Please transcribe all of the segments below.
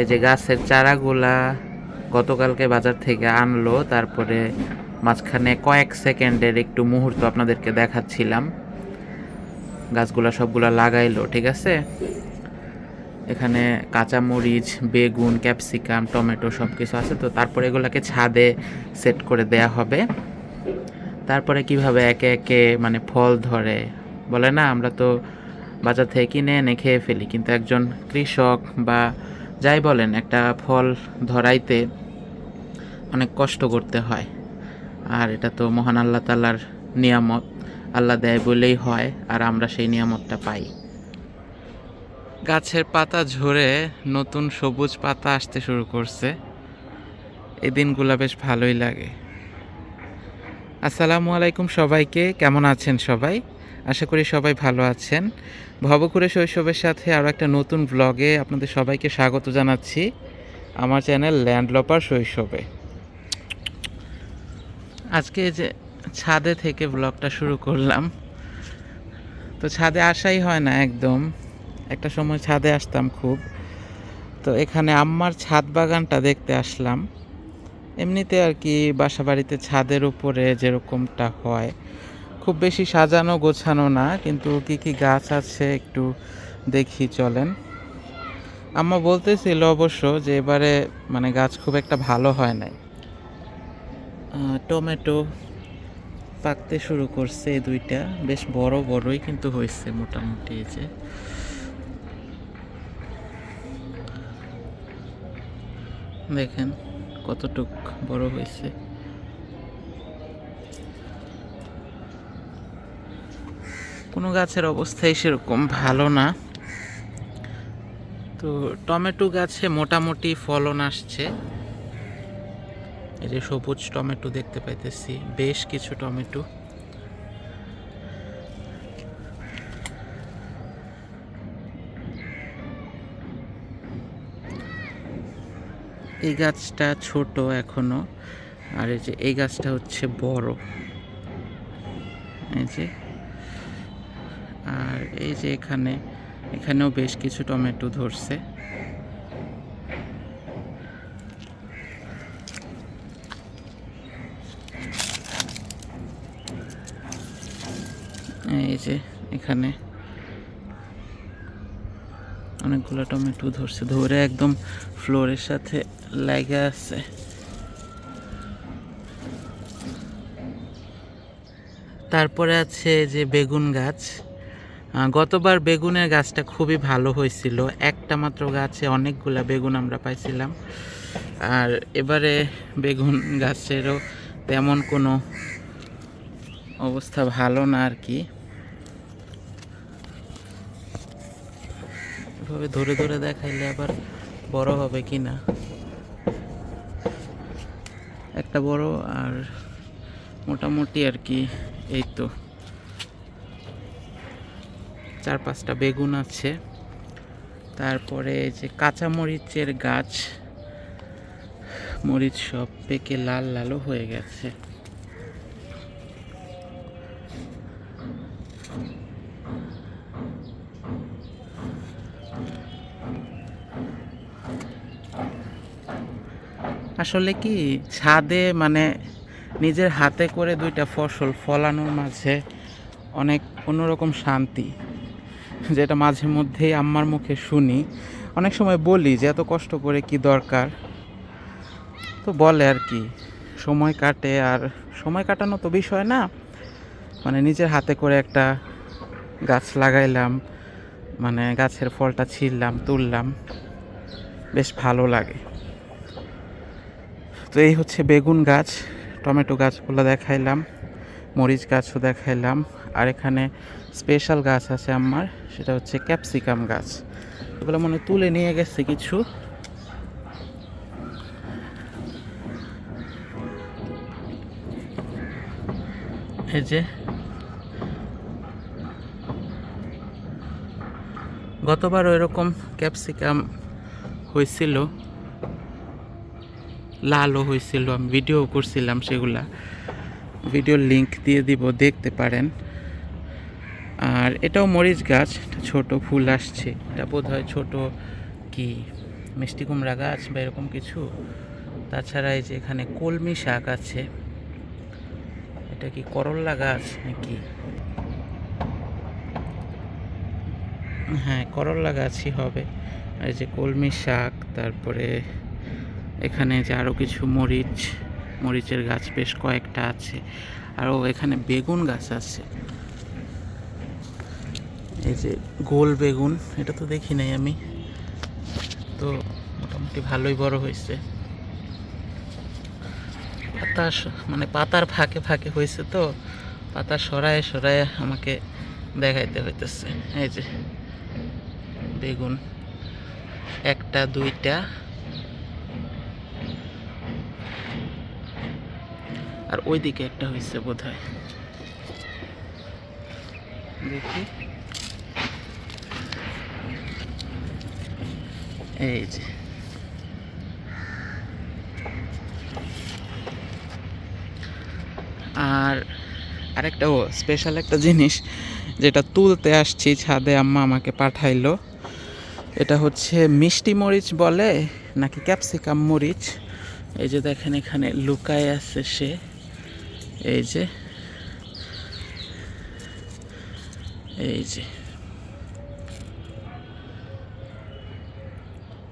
এই যে গাছের চারাগুলা গতকালকে বাজার থেকে আনলো, তারপরে মাঝখানে কয়েক সেকেন্ডের একটু মুহূর্ত আপনাদেরকে দেখাচ্ছিলাম। গাছগুলা সবগুলা লাগাইলো, ঠিক আছে? এখানে কাঁচামরিচ, বেগুন, ক্যাপসিকাম, টমেটো সব কিছু আছে। তো তারপরে এগুলোকে ছাদে সেট করে দেয়া হবে। তারপরে কীভাবে একে একে মানে ফল ধরে, বলে না? আমরা তো বাজার থেকে কিনে এনে খেয়ে ফেলি। কিন্তু একজন কৃষক বা যাই বলেন, একটা ফল ধরাইতে অনেক কষ্ট করতে হয়। আর এটা তো মহান আল্লাহ তাল্লার নিয়ামত। আল্লাহ দেয় বলেই হয়, আর আমরা সেই নিয়ামতটা পাই। গাছের পাতা ঝরে নতুন সবুজ পাতা আসতে শুরু করছে। এই দিনগুলো বেশ ভালোই লাগে। আসসালামু আলাইকুম সবাইকে, কেমন আছেন সবাই? আশা করি সবাই ভালো আছেন। ভবকুরে শৈশবের সাথে আরও একটা নতুন ব্লগে আপনাদের সবাইকে স্বাগত জানাচ্ছি আমার চ্যানেল ল্যান্ডলপার শৈশবে। আজকে যে ছাদে থেকে ব্লগটা শুরু করলাম। তো ছাদে আসাই হয় না একদম। একটা সময় ছাদে আসতাম খুব। তো এখানে আম্মার ছাদ বাগানটা দেখতে আসলাম। এমনিতে আর কি বাসা বাড়িতে ছাদের উপরে যেরকমটা হয়। খুব বেশি সাজানো গোছানো না, কিন্তু কি কি গাছ আছে একটু দেখি চলেন। আম্মা বলতেছিল অবশ্য যে এবারে মানে গাছ খুব একটা ভালো হয় নাই। টমেটো পাকতে শুরু করছে দুইটা। বেশ বড় বড়ই কিন্তু হয়েছে মোটামুটি যে। দেখেন কতটুক বড় হয়েছে। কোনো গাছের অবস্থাই সেরকম ভালো না। তো টমেটো গাছে মোটামুটি ফলন আসছে। এই যে সবুজ টমেটো দেখতে পাইতেছি, বেশ কিছু টমেটো। এই গাছটা ছোট এখনও, আর এই যে এই গাছটা হচ্ছে বড়। এই যে, আর এই যে এখানে, এখানেও বেশ কিছু টমেটো ধরছে। এই যে এখানে অনেকগুলো টমেটো ধরছে, ধরে একদম ফ্লোরের সাথে লেগে আছে। তারপরে আছে যে বেগুন গাছ। গতবার বেগুনের গাছটা খুবই ভালো হয়েছিল। একটা মাত্র গাছে অনেকগুলা বেগুন আমরা পাইছিলাম। আর এবারে বেগুন গাছেরও তেমন কোনো অবস্থা ভালো না আর কি। এভাবে ধরে ধরে দেখাইলে আবার বড় হবে কি না একটা বড় আর মোটামুটি আর কি এই তো। চার পাঁচটা বেগুন আছে। তারপরে যে কাঁচা মরিচের গাছ, মরিচ সব পেকে লাল লালও হয়ে গেছে। আসলে কি ছাদে মানে নিজের হাতে করে দুইটা ফসল ফলানোর মাঝে অনেক অন্যরকম শান্তি, যেটা মাঝে মধ্যেই আম্মার মুখে শুনি। অনেক সময় বলি যে এত কষ্ট করে কি দরকার? তো বলে আর কি, সময় কাটে আর সময় কাটানো তো বিষয় না। মানে নিজের হাতে করে একটা গাছ লাগাইলাম মানে গাছের ফলটা ছিঁড়লাম, তুললাম, বেশ ভালো লাগে। তো এই হচ্ছে বেগুন গাছ, টমেটো গাছগুলো দেখাইলাম, মরিচ গাছও দেখাইলাম, আর এখানে স্পেশাল গাছ আছে আমার, সেটা হচ্ছে ক্যাপসিকাম গাছ। এগুলো মনে তুলে নিয়ে গেছে কিছু। এই যে গতবার এরকম ক্যাপসিকাম হয়েছিল। লালও হয়েছিল, আমি ভিডিও করছিলাম সেগুলা। ভিডিও লিংক দিয়ে দিব, দেখতে পারেন। আর এটাও মরিচ গাছ ছোট ফুল আসছে। এটা বোধ হয় ছোটো কি, মিষ্টি কুমড়া গাছ বা এরকম কিছু। তাছাড়া এই যে এখানে কলমি শাক আছে। এটা কি করল্লা গাছ নাকি? হ্যাঁ করল্লা গাছই হবে। এই যে কলমি শাক, তারপরে এখানে যে আরও কিছু মরিচ, মরিচের গাছ বেশ কয়েকটা আছে। আরও এখানে বেগুন গাছ আছে। এই যে গোল বেগুন, এটা তো দেখি নাই আমি। তো মোটামুটি ভালোই বড় হয়েছে। পাতা মানে পাতার ফাঁকে ফাঁকে হয়েছে তো, পাতা সরায় সরায় আমাকে দেখাইতে হইতেছে। এই যে বেগুন, একটা, দুইটা। আর ওইদিকে একটা হয়েছে বোধ হয় দেখি। এই যে। আর আরেকটা, ও স্পেশাল একটা জিনিস যেটা তুলতে আসছি ছাদে আম্মা আমাকে পাঠাইলো। এটা হচ্ছে মিষ্টি মরিচ বলে, নাকি ক্যাপসিকাম মরিচ? এই যে দেখেন এখানে লুকায় আছে সে। এই যে এই যে।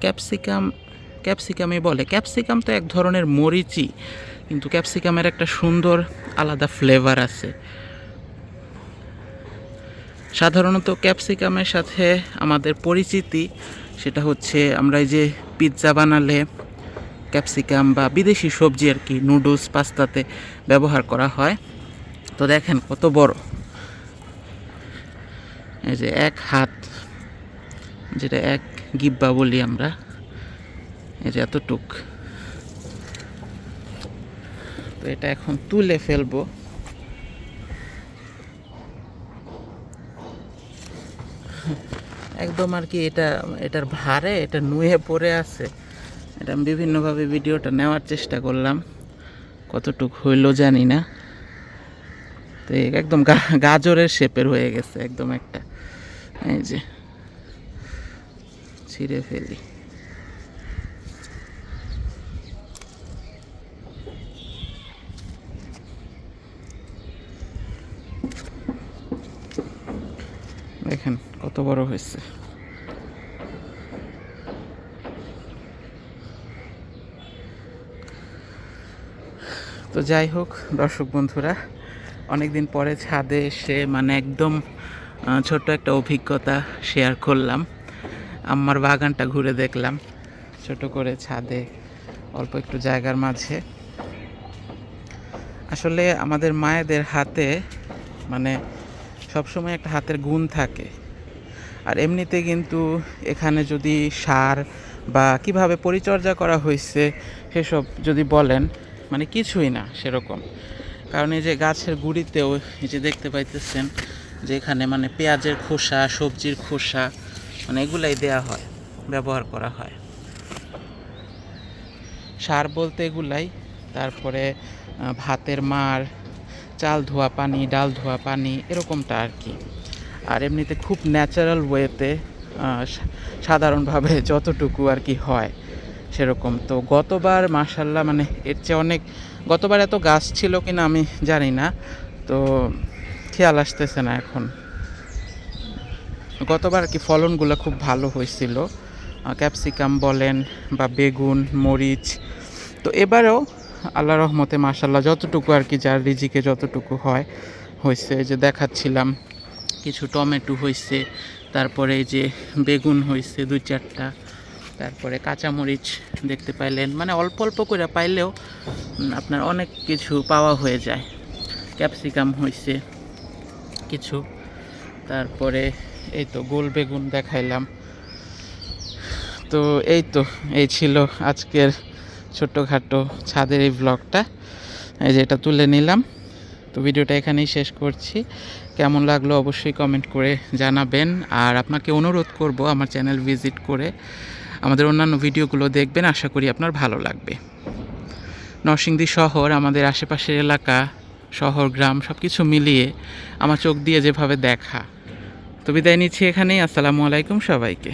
ক্যাপসিকাম, ক্যাপসিকামই বলে। ক্যাপসিকাম তো এক ধরনের মরিচি, কিন্তু ক্যাপসিকামের একটা সুন্দর আলাদা ফ্লেভার আছে। সাধারণত ক্যাপসিকামের সাথে আমাদের পরিচিতি, সেটা হচ্ছে আমরা এই যে পিৎজা বানালে ক্যাপসিকাম বা বিদেশি সবজি আর কি, নুডলস, পাস্তাতে ব্যবহার করা হয়। তো দেখেন কত বড়। এই যে এক হাত, যেটা এক গিব্বা বলি আমরা, এই যে এতটুক। তো এটা এখন তুলে ফেলব। একদম আর কি এটা, এটার ভারে, এটা নুয়ে পড়ে আছে। এটা আমি বিভিন্নভাবে ভিডিওটা নেওয়ার চেষ্টা করলাম। কতটুক হইল জানি না। তো একদম গাজরের শেপের হয়ে গেছে একদম একটা। এই যে, ছিঁড়ে ফেলি। দেখেন কত বড় হয়েছে। তো যাই হোক, দর্শক বন্ধুরা অনেক দিন পরে ছাদে এসে মানে একদম ছোট্ট একটা অভিজ্ঞতা শেয়ার করলাম। আমার বাগানটা ঘুরে দেখলাম, ছোট করে ছাদে, অল্প একটু জায়গার মাঝে। আসলে আমাদের মায়েদের হাতে মানে সবসময় একটা হাতের গুণ থাকে। আর এমনিতে কিন্তু এখানে যদি সার বা কীভাবে পরিচর্যা করা হয়েছে, সেসব যদি বলেন মানে কিছুই না সেরকম। কারণ এই যে গাছের গুঁড়িতেও এই যে দেখতে পাইতেছেন যে এখানে মানে পেঁয়াজের খোসা, সবজির খোসা মানে এগুলাই দেয়া হয়, ব্যবহার করা হয়। সার বলতে এগুলাই, তারপরে ভাতের মার, চাল ধোয়া পানি, ডাল ধোয়া পানি, এরকমটা আর কি। আর এমনিতে খুব ন্যাচারাল ওয়েতে সাধারণভাবে যতটুকু আর কি হয়। সেরকম। তো গতবার মার্শাল্লাহ মানে এর চেয়ে অনেক, গতবার এত গাছ ছিল কিনা আমি জানি না। তো খেয়াল আসতেছে না এখন। গতবার কি ফলনগুলো খুব ভালো হয়েছিল? ক্যাপসিকাম বলেন বা বেগুন, মরিচ। তো এবারেও আল্লাহ রহমতে মাশাল্লাহ যতটুকু আর কি, যার রিজিকে যতটুকু হয়, হয়েছে। যে দেখাচ্ছিলাম, কিছু টমেটো হয়েছে, তারপরে যে বেগুন হয়েছে, দুই চারটা। তারপরে কাঁচামরিচ দেখতে পাইলেন। মানে অল্প অল্প করে পাইলেও আপনার অনেক কিছু পাওয়া হয়ে যায়। ক্যাপসিকাম হয়েছে কিছু। তারপরে এই তো গোল বেগুন দেখাইলাম। তো এই তো, এই ছিল আজকের ছোট্টখাটো ছাদের এই ব্লগটা এই যে এটা তুলে নিলাম। তো ভিডিওটা এখানেই শেষ করছি। কেমন লাগল অবশ্যই কমেন্ট করে জানাবেন। আর আপনাকে অনুরোধ করব আমার চ্যানেল ভিজিট করে আমাদের অন্যান্য ভিডিওগুলো দেখবেন, আশা করি আপনার ভালো লাগবে। নরসিংদী শহর, আমাদের আশেপাশের এলাকা, শহর, গ্রাম সব কিছু মিলিয়ে আমার চোখ দিয়ে যেভাবে দেখা। তো বিদায় নিচ্ছি এখানেই, আসসালামু আলাইকুম সবাইকে।